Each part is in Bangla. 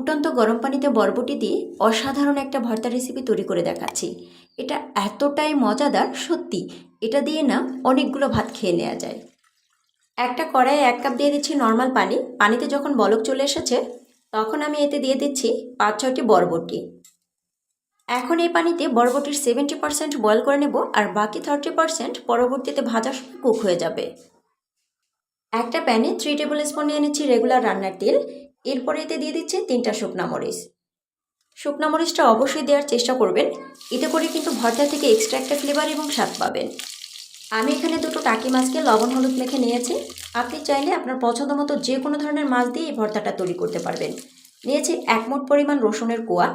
ফুটন্ত গরম পানিতে বরবটি দিয়ে অসাধারণ একটা ভর্তা রেসিপি তৈরি করে দেখাচ্ছি। এটা এতটাই মজাদার, সত্যি। এটা দিয়ে না অনেকগুলো ভাত খেয়ে নেওয়া যায়। একটা কড়াইয়ে এক কাপ দিয়ে দিচ্ছি নর্মাল পানি। পানিতে যখন বলক চলে এসেছে, তখন আমি এতে দিয়ে দিচ্ছি পাঁচ ছয়টি বরবটি। এখন এই পানিতে বরবটির সেভেন্টি পার্সেন্ট বয়েল করে নেব আর বাকি থার্টি পার্সেন্ট পরবর্তীতে ভাজার সময় কুক হয়ে যাবে। একটা প্যানে থ্রি টেবিল স্পুন নিয়ে নিচ্ছি রেগুলার রান্নার তেল। এরপরে এতে দিয়ে দিচ্ছি তিনটা শুকনা মরিচ। শুকনা মরিচটা অবশ্যই দেওয়ার চেষ্টা করবেন। এতে করে কিন্তু ভর্তা থেকে এক্সট্রা একটা ফ্লেভার এবং স্বাদ পাবেন। আমি এখানে দুটো টাকি মাছকে লবণ, হলুদ মেখে নিয়েছি। আপনি চাইলে আপনার পছন্দ মতো যে কোনো ধরনের মাছ দিয়ে এই ভর্তাটা তৈরি করতে পারবেন। নিয়েছি এক মোট পরিমাণ রসুনের কোয়া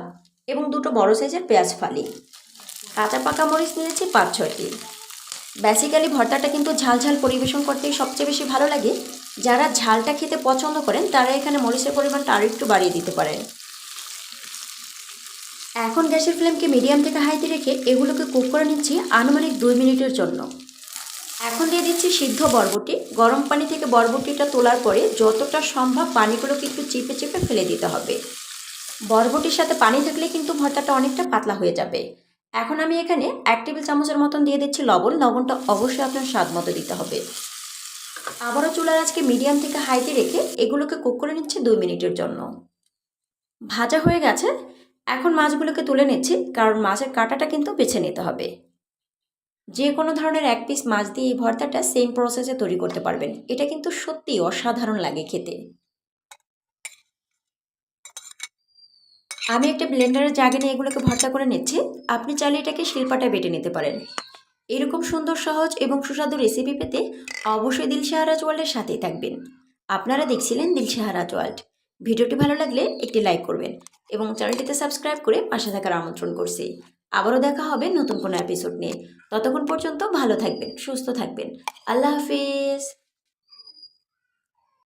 এবং দুটো বড় সাইজের পেঁয়াজ ফালি। কাঁচা পাকা মরিচ নিয়েছি পাঁচ ছয়টি। বেসিক্যালি ভর্তাটা কিন্তু ঝাল ঝাল পরিবেশন করতেই সবচেয়ে বেশি ভালো লাগে। যারা ঝালটা খেতে পছন্দ করেন, তারা এখানে মরিচের পরিমাণটা আরও একটু বাড়িয়ে দিতে পারেন। এখন গ্যাসের ফ্লেমকে মিডিয়াম থেকে হাইতে রেখে এগুলোকে কুক করে নিচ্ছি আনুমানিক দুই মিনিটের জন্য। এখন দিয়ে দিচ্ছি সিদ্ধ বরবটি। গরম পানি থেকে বরবটিটা তোলার পরে যতটা সম্ভব পানিগুলোকে একটু চিপে চিপে ফেলে দিতে হবে। বরবটির সাথে পানি থাকলে কিন্তু ভর্তাটা অনেকটা পাতলা হয়ে যাবে। এখন আমি এখানে এক টেবিল চামচের মতন দিয়ে দিচ্ছি লবণ। লবণটা অবশ্যই আপনার স্বাদ মতো দিতে হবে। আবারও চুলার আজকে মিডিয়াম থেকে হাইতে রেখে এগুলোকে কুক করে নিচ্ছি দুই মিনিটের জন্য। ভাজা হয়ে গেছে। এখন মাছগুলোকে তুলে নিচ্ছি, কারণ মাছের কাঁটাটা কিন্তু বেছে নিতে হবে। যে কোনো ধরনের এক পিস মাছ দিয়ে এই ভর্তাটা সেম প্রসেসে তৈরি করতে পারবেন। এটা কিন্তু সত্যিই অসাধারণ লাগে খেতে। আমি একটা ব্লেন্ডারের জাগে নিয়ে এগুলোকে ভর্তা করে নিচ্ছি। আপনি চাইলে এটাকে শিল্পাটায় বেটে নিতে পারেন। এরকম সুন্দর, সহজ এবং সুস্বাদু রেসিপি পেতে অবশ্যই দিলশাহারাজ ওয়ার্ল্ডের সাথেই থাকবেন। আপনারা দেখছিলেন দিলশাহারাজ ওয়ার্ল্ড। ভিডিওটি ভালো লাগলে একটি লাইক করবেন এবং চ্যানেলটিতে সাবস্ক্রাইব করে পাশে থাকার আমন্ত্রণ করছি। আবারও দেখা হবে নতুন কোনো এপিসোড নিয়ে। ততক্ষণ পর্যন্ত ভালো থাকবেন, সুস্থ থাকবেন। আল্লাহ হাফিজ।